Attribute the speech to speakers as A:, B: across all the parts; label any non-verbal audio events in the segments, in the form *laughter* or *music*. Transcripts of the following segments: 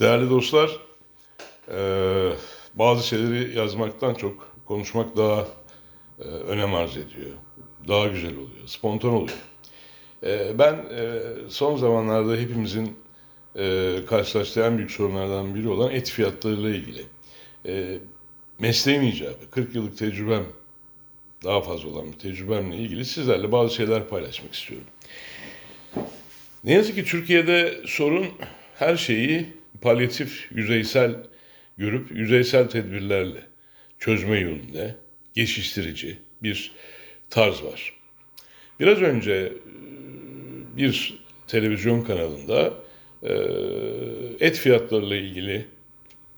A: Değerli dostlar, eee, bazı şeyleri yazmaktan çok konuşmak daha eee, önem arz ediyor. Daha güzel oluyor, spontan oluyor. Eee, ben son zamanlarda hepimizin karşılaştığı en büyük sorunlardan biri olan et fiyatlarıyla ilgili. Mesleğim icabı, 40 yıllık tecrübem, daha fazla olan bir tecrübemle ilgili sizlerle bazı şeyler paylaşmak istiyorum. Ne yazık ki Türkiye'de sorun her şeyi palyatif, yüzeysel görüp yüzeysel tedbirlerle çözme yolunda geçiştirici bir tarz var. Biraz önce e, bir televizyon kanalında e, et fiyatlarıyla ilgili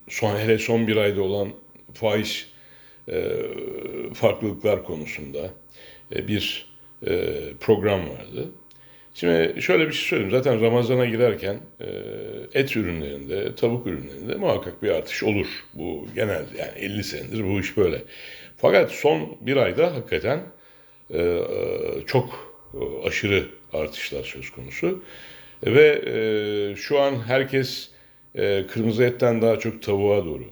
A: son hele son bir ayda olan fahiş e, farklılıklar konusunda bir program vardı. Şimdi şöyle bir şey söyleyeyim. Zaten Ramazan'a girerken e, et ürünlerinde, tavuk ürünlerinde muhakkak bir artış olur. Bu genel yani 50 senedir bu iş böyle. Fakat son bir ayda hakikaten e, e, çok aşırı artışlar söz konusu. Ve şu an herkes kırmızı etten daha çok tavuğa doğru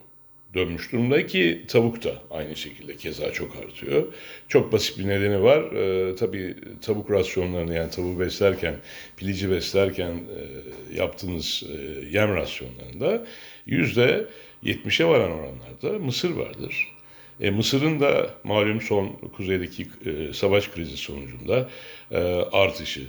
A: dönmüş durumda ki tavuk da aynı şekilde keza çok artıyor. Çok basit bir nedeni var. Ee, tabii tavuk rasyonlarını yani tavuğu beslerken, pilici beslerken e, yaptığınız e, yem rasyonlarında yüzde 70'e varan oranlarda mısır vardır. E, Mısır'ın da malum son kuzeydeki e, savaş krizi sonucunda e, artışı,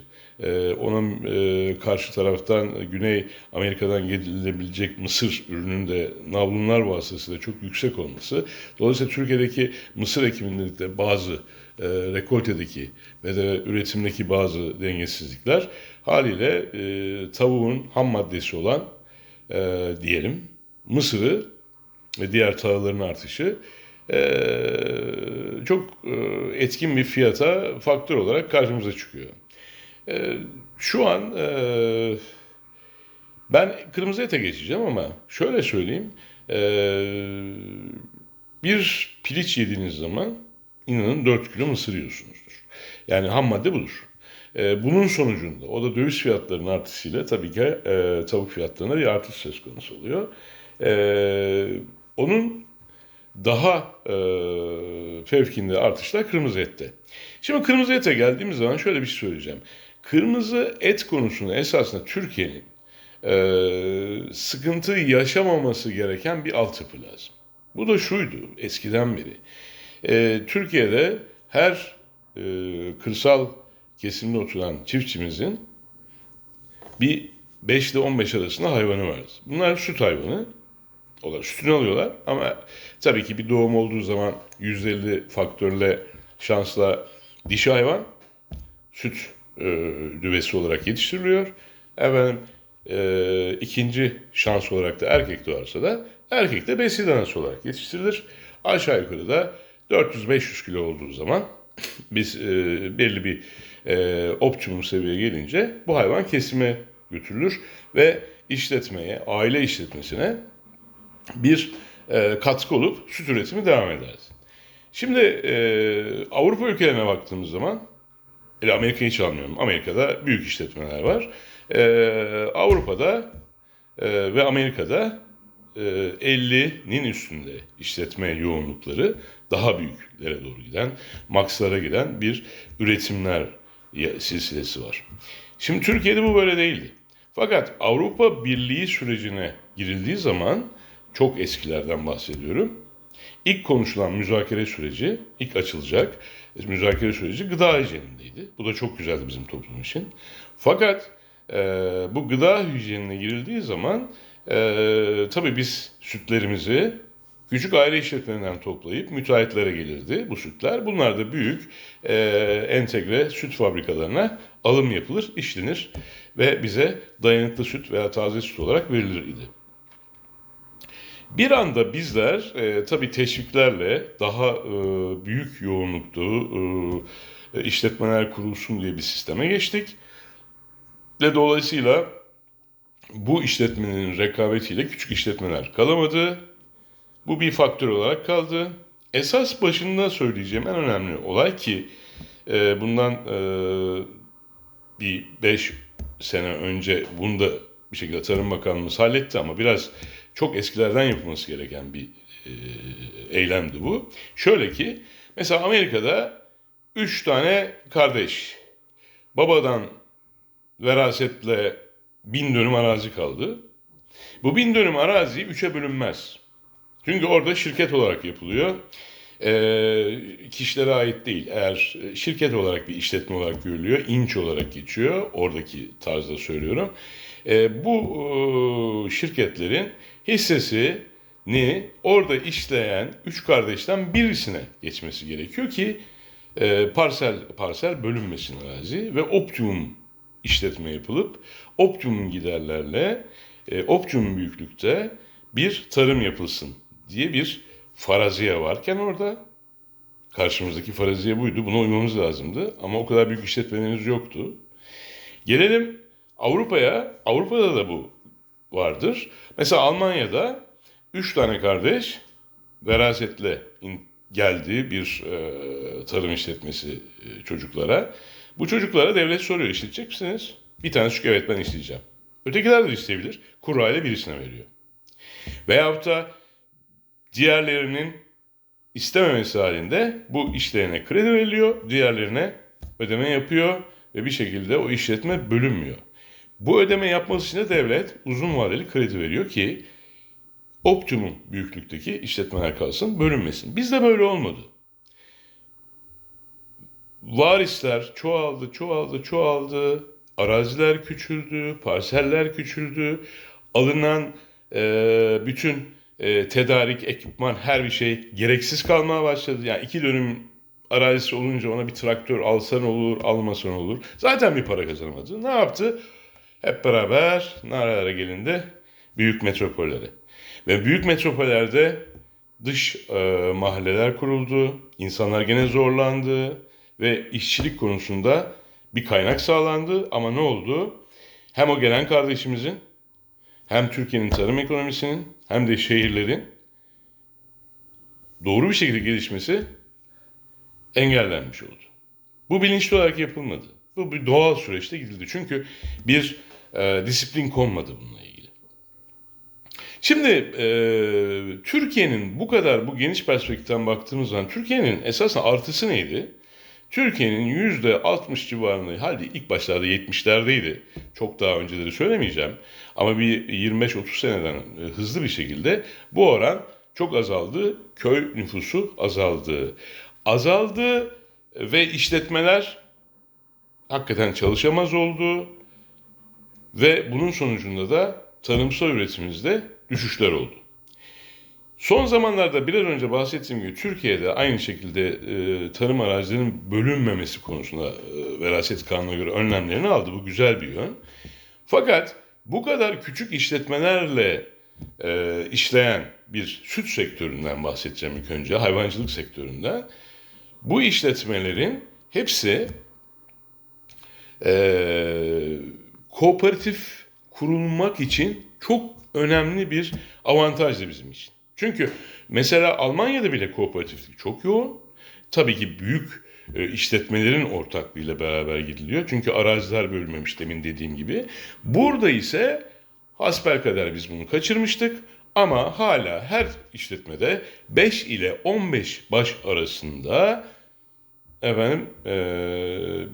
A: e, onun e, karşı taraftan Güney Amerika'dan gelinebilecek mısır ürünün de navlunlar vasıtasıyla çok yüksek olması, dolayısıyla Türkiye'deki mısır ekiminde de bazı e, rekoltedeki ve de üretimdeki bazı dengesizlikler haliyle e, tavuğun ham maddesi olan e, diyelim mısırı ve diğer tahılların artışı ee, çok e, etkin bir fiyata faktör olarak karşımıza çıkıyor. Ee, şu an e, ben kırmızı ete geçeceğim ama şöyle söyleyeyim. Ee, bir piliç yediğiniz zaman inanın 4 kilo mısır yiyorsunuzdur. Yani ham madde budur. Ee, bunun sonucunda o da döviz fiyatlarının artışıyla tabii ki e, tavuk fiyatlarına bir artış söz konusu oluyor. Ee, onun daha e, fevkinde artışlar kırmızı ette. Şimdi kırmızı ete geldiğimiz zaman şöyle bir şey söyleyeceğim. Kırmızı et konusunda esasında Türkiye'nin e, sıkıntı yaşamaması gereken bir altyapı lazım. Bu da şuydu eskiden beri. E, Türkiye'de her e, kırsal kesimde oturan çiftçimizin bir 5 ile 15 arasında hayvanı vardı. Bunlar süt hayvanı olarak sütünü alıyorlar ama tabii ki bir doğum olduğu zaman %50 faktörle şansla dişi hayvan süt e, düvesi olarak yetiştiriliyor. Efendim e, ikinci şans olarak da erkek doğarsa da erkek de besi danası olarak yetiştirilir. Aşağı yukarı da 400-500 kilo olduğu zaman *laughs* biz e, belli bir e, optimum seviyeye gelince bu hayvan kesime götürülür ve işletmeye, aile işletmesine bir e, katkı olup süt üretimi devam eder. Şimdi e, Avrupa ülkelerine baktığımız zaman, ile Amerika'yı hiç almıyorum. Amerika'da büyük işletmeler var. E, Avrupa'da e, ve Amerika'da e, 50'nin üstünde işletme yoğunlukları daha büyüklere doğru giden, makslara giden bir üretimler silsilesi var. Şimdi Türkiye'de bu böyle değildi. Fakat Avrupa Birliği sürecine girildiği zaman çok eskilerden bahsediyorum. İlk konuşulan müzakere süreci, ilk açılacak müzakere süreci gıda hijyenindeydi. Bu da çok güzeldi bizim toplum için. Fakat e, bu gıda hijyenine girildiği zaman e, tabii biz sütlerimizi küçük aile işletmelerinden toplayıp müteahhitlere gelirdi bu sütler. Bunlar da büyük e, entegre süt fabrikalarına alım yapılır, işlenir ve bize dayanıklı süt veya taze süt olarak verilir idi. Bir anda bizler e, tabii teşviklerle daha e, büyük yoğunluklu e, işletmeler kurulsun diye bir sisteme geçtik. Ve dolayısıyla bu işletmenin rekabetiyle küçük işletmeler kalamadı. Bu bir faktör olarak kaldı. Esas başında söyleyeceğim en önemli olay ki e, bundan e, bir 5 sene önce bunu da bir şekilde Tarım Bakanlığımız halletti ama biraz çok eskilerden yapılması gereken bir e, eylemdi bu. Şöyle ki mesela Amerika'da üç tane kardeş babadan verasetle bin dönüm arazi kaldı. Bu bin dönüm arazi üçe bölünmez. Çünkü orada şirket olarak yapılıyor. Ee, kişilere ait değil. Eğer şirket olarak bir işletme olarak görülüyor, inç olarak geçiyor. Oradaki tarzda söylüyorum. Ee, bu e, şirketlerin hissesini orada işleyen üç kardeşten birisine geçmesi gerekiyor ki e, parsel parsel bölünmesin arazi ve optimum işletme yapılıp optimum giderlerle e, optimum büyüklükte bir tarım yapılsın diye bir faraziye varken orada karşımızdaki faraziye buydu. Buna uymamız lazımdı ama o kadar büyük işletmelerimiz yoktu. Gelelim Avrupa'ya. Avrupa'da da bu vardır. Mesela Almanya'da üç tane kardeş verasetle in- geldi bir e, tarım işletmesi e, çocuklara. Bu çocuklara devlet soruyor işletecek misiniz? Bir tanesi çünkü evet ben isteyeceğim. Ötekiler de isteyebilir. Kura ile birisine veriyor. Veyahut da diğerlerinin istememesi halinde bu işlerine kredi veriliyor, diğerlerine ödeme yapıyor ve bir şekilde o işletme bölünmüyor. Bu ödeme yapması için de devlet uzun vadeli kredi veriyor ki optimum büyüklükteki işletmeler kalsın, bölünmesin. Bizde böyle olmadı. Varisler çoğaldı, çoğaldı, çoğaldı. Araziler küçüldü, parseller küçüldü. Alınan e, bütün e, tedarik, ekipman, her bir şey gereksiz kalmaya başladı. Yani iki dönüm arazisi olunca ona bir traktör alsan olur, almasan olur. Zaten bir para kazanamadı. Ne yaptı? Hep beraber nerelere gelindi? Büyük metropollere. Ve büyük metropollerde dış e, mahalleler kuruldu. İnsanlar gene zorlandı ve işçilik konusunda bir kaynak sağlandı. Ama ne oldu? Hem o gelen kardeşimizin hem Türkiye'nin tarım ekonomisinin hem de şehirlerin doğru bir şekilde gelişmesi engellenmiş oldu. Bu bilinçli olarak yapılmadı. Bu bir doğal süreçte gidildi. Çünkü bir e, disiplin konmadı bununla ilgili. Şimdi e, Türkiye'nin bu kadar bu geniş perspektiften baktığımız zaman Türkiye'nin esasında artısı neydi? Türkiye'nin yüzde 60 civarında, halde ilk başlarda 70'lerdeydi. Çok daha önceleri söylemeyeceğim. Ama bir 25-30 seneden e, hızlı bir şekilde bu oran çok azaldı. Köy nüfusu azaldı. Azaldı ve işletmeler hakikaten çalışamaz oldu. Ve bunun sonucunda da tarımsal üretimimizde düşüşler oldu. Son zamanlarda biraz önce bahsettiğim gibi Türkiye'de aynı şekilde e, tarım arazilerinin bölünmemesi konusunda e, veraset kanuna göre önlemlerini aldı. Bu güzel bir yön. Fakat bu kadar küçük işletmelerle e, işleyen bir süt sektöründen bahsedeceğim ilk önce, hayvancılık sektöründen. Bu işletmelerin hepsi e, kooperatif kurulmak için çok önemli bir avantajdı bizim için. Çünkü mesela Almanya'da bile kooperatiflik çok yoğun. Tabii ki büyük e, işletmelerin ortaklığıyla beraber gidiliyor. Çünkü araziler bölünmemiş demin dediğim gibi. Burada ise hasbelkader biz bunu kaçırmıştık. Ama hala her işletmede 5 ile 15 baş arasında efendim e,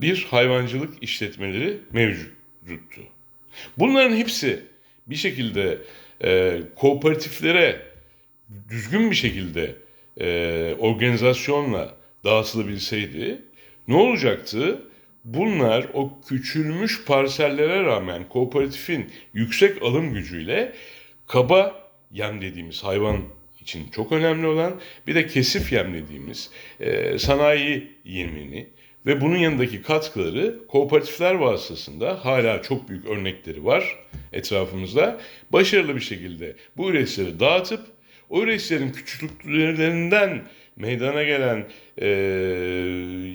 A: bir hayvancılık işletmeleri mevcuttu. Bunların hepsi bir şekilde e, kooperatiflere düzgün bir şekilde e, organizasyonla dağıtılabilseydi ne olacaktı? Bunlar o küçülmüş parsellere rağmen kooperatifin yüksek alım gücüyle kaba yem dediğimiz hayvan için çok önemli olan bir de kesif yem dediğimiz e, sanayi yemini ve bunun yanındaki katkıları kooperatifler vasıtasında hala çok büyük örnekleri var etrafımızda. Başarılı bir şekilde bu üreticileri dağıtıp o üreticilerin küçüklüklerinden meydana gelen e,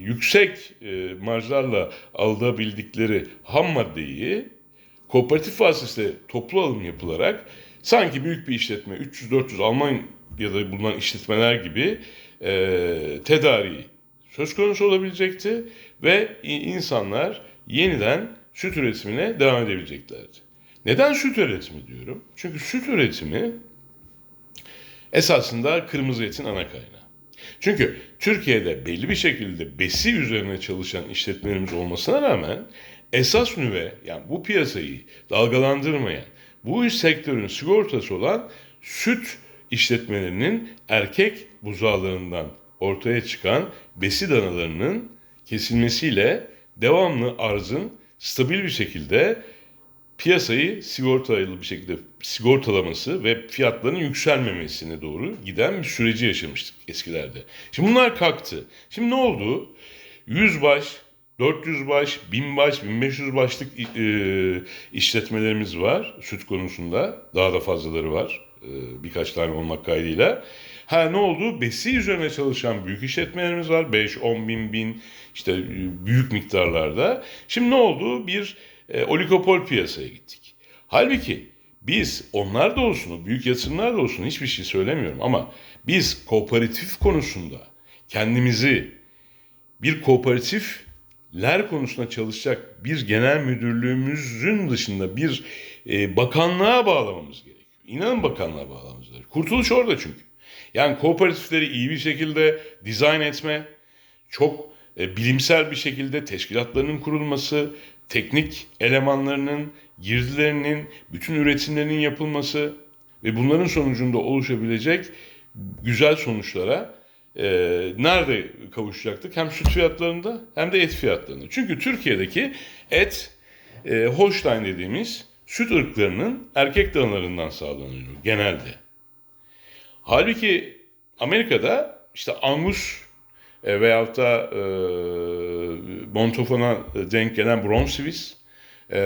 A: yüksek e, marjlarla alabildikleri ham maddeyi kooperatif vasıtasıyla toplu alım yapılarak sanki büyük bir işletme 300-400 Almanya'da bulunan işletmeler gibi e, tedariği söz konusu olabilecekti ve insanlar yeniden süt üretimine devam edebileceklerdi. Neden süt üretimi diyorum? Çünkü süt üretimi esasında kırmızı etin ana kaynağı. Çünkü Türkiye'de belli bir şekilde besi üzerine çalışan işletmelerimiz olmasına rağmen esas nüve yani bu piyasayı dalgalandırmayan bu sektörün sigortası olan süt işletmelerinin erkek buzağlarından ortaya çıkan besi danalarının kesilmesiyle devamlı arzın stabil bir şekilde piyasayı sigortalı bir şekilde sigortalaması ve fiyatların yükselmemesine doğru giden bir süreci yaşamıştık eskilerde. Şimdi bunlar kalktı. Şimdi ne oldu? 100 baş, 400 baş, 1000 baş, 1500 başlık e, işletmelerimiz var süt konusunda. Daha da fazlaları var. E, birkaç tane olmak kaydıyla. Ha ne oldu? Besi üzerine çalışan büyük işletmelerimiz var. 5, 10 bin, bin işte e, büyük miktarlarda. Şimdi ne oldu? Bir e, oligopol piyasaya gittik. Halbuki biz onlar da olsun, büyük yatırımlar da olsun hiçbir şey söylemiyorum ama biz kooperatif konusunda kendimizi bir kooperatifler konusunda çalışacak bir genel müdürlüğümüzün dışında bir e, bakanlığa bağlamamız gerekiyor. İnanın bakanlığa gerekiyor. Kurtuluş orada çünkü. Yani kooperatifleri iyi bir şekilde dizayn etme, çok e, bilimsel bir şekilde teşkilatlarının kurulması, teknik elemanlarının, girdilerinin, bütün üretimlerinin yapılması ve bunların sonucunda oluşabilecek güzel sonuçlara e, nerede kavuşacaktık? Hem süt fiyatlarında hem de et fiyatlarında. Çünkü Türkiye'deki et, e, Holstein dediğimiz süt ırklarının erkek danalarından sağlanıyor genelde. Halbuki Amerika'da işte Angus e, veyahut da e, Montofon'a denk gelen Bronx Swiss e,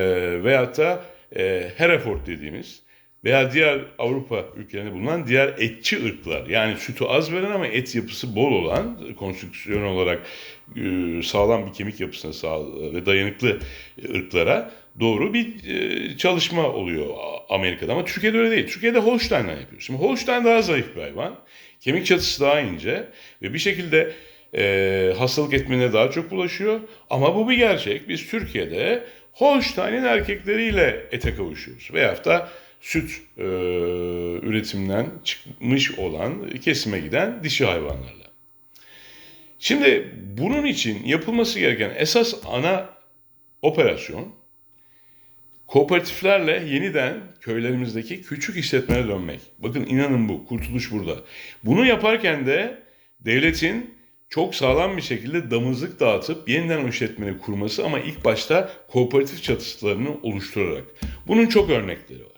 A: veyahut da e, Hereford dediğimiz veya diğer Avrupa ülkelerinde bulunan diğer etçi ırklar yani sütü az veren ama et yapısı bol olan konstrüksiyon olarak e, sağlam bir kemik yapısına sağ ve dayanıklı ırklara doğru bir e, çalışma oluyor Amerika'da ama Türkiye'de öyle değil. Türkiye'de Holstein'den yapıyoruz. Şimdi Holstein daha zayıf bir hayvan. Kemik çatısı daha ince ve bir şekilde e, hastalık etmene daha çok bulaşıyor. Ama bu bir gerçek. Biz Türkiye'de Holstein'in erkekleriyle ete kavuşuyoruz. Veyahut da süt e, üretiminden çıkmış olan, kesime giden dişi hayvanlarla. Şimdi bunun için yapılması gereken esas ana operasyon kooperatiflerle yeniden köylerimizdeki küçük işletmelere dönmek. Bakın inanın bu, kurtuluş burada. Bunu yaparken de devletin çok sağlam bir şekilde damızlık dağıtıp yeniden o işletmeyi kurması ama ilk başta kooperatif çatışlarını oluşturarak. Bunun çok örnekleri var.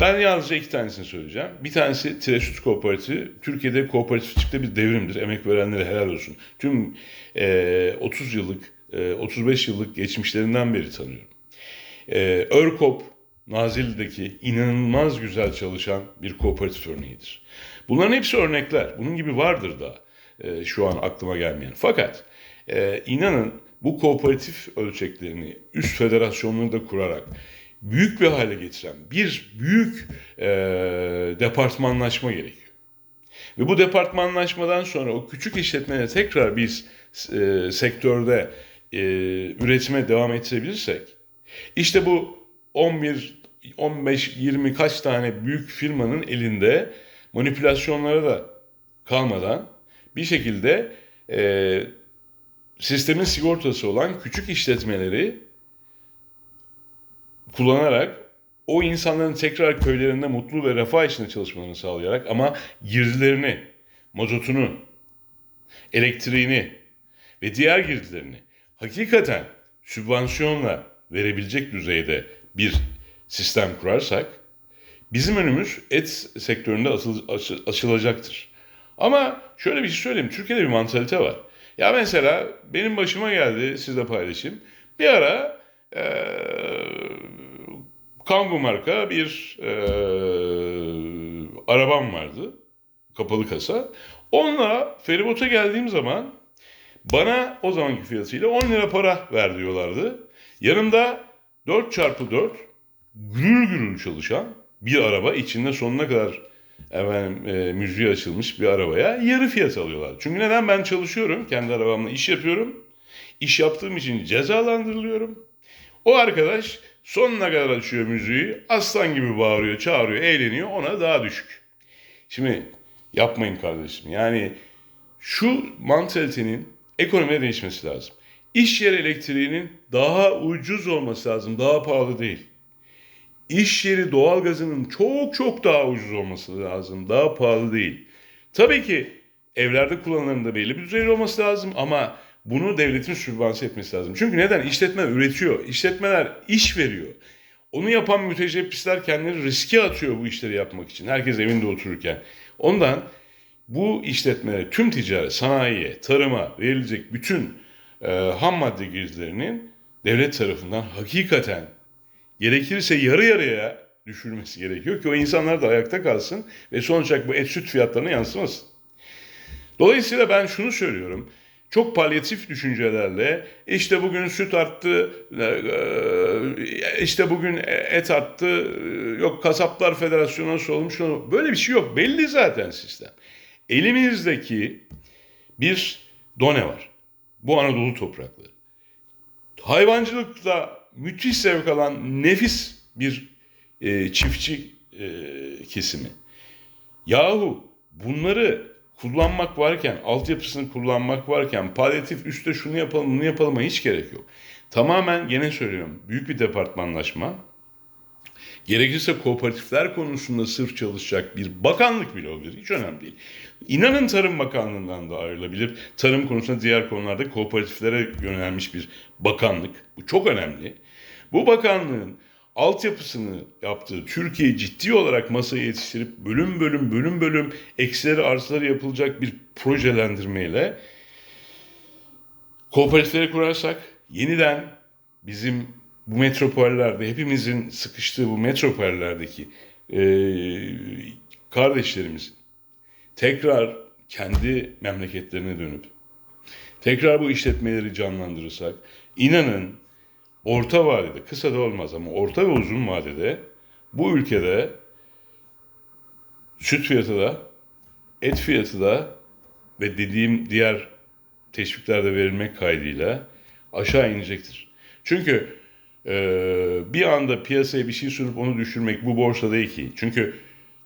A: Ben yalnızca iki tanesini söyleyeceğim. Bir tanesi Tireşut Kooperatifi. Türkiye'de kooperatifçilikte bir devrimdir. Emek verenlere helal olsun. Tüm e, 30 yıllık, e, 35 yıllık geçmişlerinden beri tanıyorum. E, Örkop, Nazilli'deki inanılmaz güzel çalışan bir kooperatif örneğidir. Bunların hepsi örnekler. Bunun gibi vardır daha e, şu an aklıma gelmeyen. Fakat e, inanın bu kooperatif ölçeklerini üst federasyonları da kurarak büyük bir hale getiren bir büyük e, departmanlaşma gerekiyor. Ve bu departmanlaşmadan sonra o küçük işletmelere tekrar biz e, sektörde e, üretime devam ettirebilirsek işte bu 11, 15, 20 kaç tane büyük firmanın elinde manipülasyonlara da kalmadan bir şekilde e, sistemin sigortası olan küçük işletmeleri kullanarak o insanların tekrar köylerinde mutlu ve refah içinde çalışmalarını sağlayarak ama girdilerini, mazotunu, elektriğini ve diğer girdilerini hakikaten sübvansiyonla verebilecek düzeyde bir sistem kurarsak bizim önümüz et sektöründe açıl, açılacaktır. Ama şöyle bir şey söyleyeyim. Türkiye'de bir mantalite var. Ya mesela benim başıma geldi sizle paylaşayım. Bir ara e, Kangoo marka bir e, arabam vardı. Kapalı kasa. Onunla feribota geldiğim zaman bana o zamanki fiyatıyla 10 lira para ver diyorlardı. Yanımda 4 çarpı 4 gürül gürül çalışan bir araba içinde sonuna kadar efendim, e, müziği açılmış bir arabaya yarı fiyat alıyorlar. Çünkü neden? Ben çalışıyorum. Kendi arabamla iş yapıyorum. İş yaptığım için cezalandırılıyorum. O arkadaş sonuna kadar açıyor müziği. Aslan gibi bağırıyor, çağırıyor, eğleniyor. Ona daha düşük. Şimdi yapmayın kardeşim. Yani şu mantalitenin ekonomiye değişmesi lazım. İş yeri elektriğinin daha ucuz olması lazım, daha pahalı değil. İş yeri doğalgazının çok çok daha ucuz olması lazım, daha pahalı değil. Tabii ki evlerde kullanılanın da belli bir düzeyde olması lazım ama bunu devletin sübvanse etmesi lazım. Çünkü neden? İşletme üretiyor, işletmeler iş veriyor. Onu yapan müteşebbisler kendileri riske atıyor bu işleri yapmak için. Herkes evinde otururken. Ondan bu işletmelere, tüm ticaret, sanayiye, tarıma verilecek bütün e, ham madde girdilerinin devlet tarafından hakikaten gerekirse yarı yarıya düşürmesi gerekiyor ki o insanlar da ayakta kalsın ve sonuç olarak bu et süt fiyatlarına yansımasın. Dolayısıyla ben şunu söylüyorum. Çok palyatif düşüncelerle işte bugün süt arttı, e, işte bugün et arttı, yok kasaplar federasyonu nasıl olmuş, böyle bir şey yok. Belli zaten sistem. Elimizdeki bir done var. Bu Anadolu toprakları. Hayvancılıkta müthiş zevk alan nefis bir e, çiftçi e, kesimi. Yahu bunları kullanmak varken, altyapısını kullanmak varken, palyatif üstte şunu yapalım, bunu yapalım hiç gerek yok. Tamamen gene söylüyorum büyük bir departmanlaşma. Gerekirse kooperatifler konusunda sırf çalışacak bir bakanlık bile olabilir. Hiç önemli değil. İnanın Tarım Bakanlığı'ndan da ayrılabilir. Tarım konusunda diğer konularda kooperatiflere yönelmiş bir bakanlık. Bu çok önemli. Bu bakanlığın altyapısını yaptığı Türkiye ciddi olarak masaya yetiştirip bölüm bölüm bölüm bölüm eksileri arsaları yapılacak bir projelendirmeyle kooperatifleri kurarsak yeniden bizim bu metropollerde hepimizin sıkıştığı bu metropollerdeki e, kardeşlerimizin tekrar kendi memleketlerine dönüp tekrar bu işletmeleri canlandırırsak inanın orta vadede, kısa da olmaz ama orta ve uzun vadede bu ülkede süt fiyatı da, et fiyatı da ve dediğim diğer teşviklerde verilmek kaydıyla aşağı inecektir. Çünkü e, bir anda piyasaya bir şey sunup onu düşürmek bu borsa değil ki. Çünkü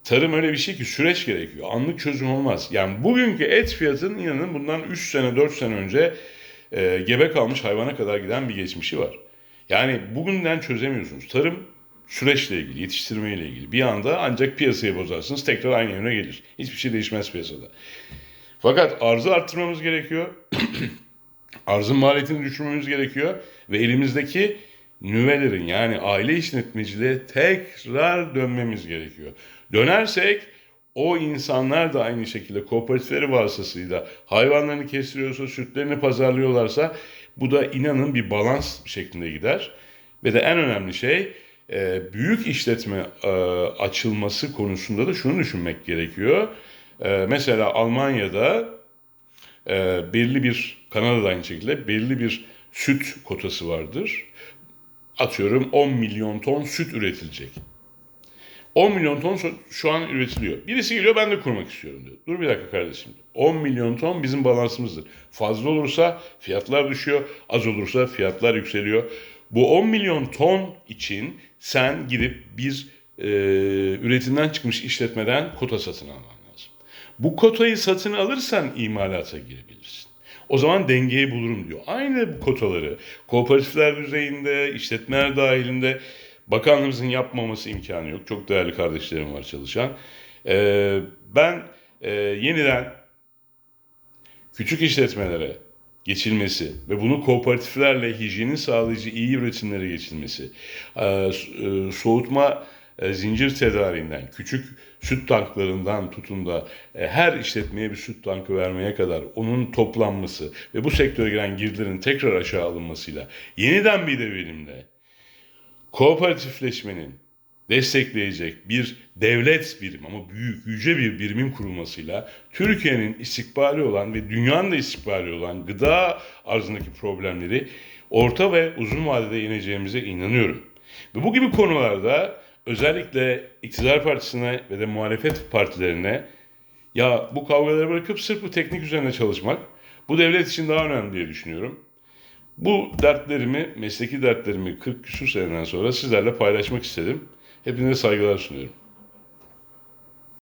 A: tarım öyle bir şey ki süreç gerekiyor. Anlık çözüm olmaz. Yani bugünkü et fiyatının inanın bundan 3 sene 4 sene önce e, gebe kalmış hayvana kadar giden bir geçmişi var. Yani bugünden çözemiyorsunuz. Tarım süreçle ilgili, yetiştirmeyle ilgili. Bir anda ancak piyasayı bozarsınız tekrar aynı yöne gelir. Hiçbir şey değişmez piyasada. Fakat arzı arttırmamız gerekiyor. *clears throat* Arzın maliyetini düşürmemiz gerekiyor. Ve elimizdeki nüvelerin yani aile işletmeciliğe tekrar dönmemiz gerekiyor. Dönersek o insanlar da aynı şekilde kooperatifleri vasıtasıyla hayvanlarını kestiriyorsa, sütlerini pazarlıyorlarsa bu da inanın bir balans şeklinde gider. Ve de en önemli şey e, büyük işletme e, açılması konusunda da şunu düşünmek gerekiyor. E, mesela Almanya'da belli bir, Kanada'da aynı şekilde belli bir süt kotası vardır. Atıyorum 10 milyon ton süt üretilecek. 10 milyon ton şu an üretiliyor. Birisi geliyor ben de kurmak istiyorum diyor. Dur bir dakika kardeşim. 10 milyon ton bizim balansımızdır. Fazla olursa fiyatlar düşüyor. Az olursa fiyatlar yükseliyor. Bu 10 milyon ton için sen gidip bir e, üretimden çıkmış işletmeden kota satın alman lazım. Bu kotayı satın alırsan imalata girebilirsin. O zaman dengeyi bulurum diyor. Aynı kotaları kooperatifler düzeyinde, işletmeler dahilinde Bakanlığımızın yapmaması imkanı yok. Çok değerli kardeşlerim var çalışan. Ee, ben e, yeniden küçük işletmelere geçilmesi ve bunu kooperatiflerle hijyenin sağlayıcı iyi üretimlere geçilmesi, e, e, soğutma e, zincir tedariğinden, küçük süt tanklarından tutun da her işletmeye bir süt tankı vermeye kadar onun toplanması ve bu sektöre giren girdilerin tekrar aşağı alınmasıyla yeniden bir devinimle kooperatifleşmenin destekleyecek bir devlet birim ama büyük, yüce bir birimin kurulmasıyla Türkiye'nin istikbali olan ve dünyanın da istikbali olan gıda arzındaki problemleri orta ve uzun vadede yeneceğimize inanıyorum. Ve bu gibi konularda özellikle iktidar partisine ve de muhalefet partilerine ya bu kavgaları bırakıp sırf bu teknik üzerine çalışmak bu devlet için daha önemli diye düşünüyorum. Bu dertlerimi, mesleki dertlerimi 40 küsur seneden sonra sizlerle paylaşmak istedim. Hepinize saygılar sunuyorum.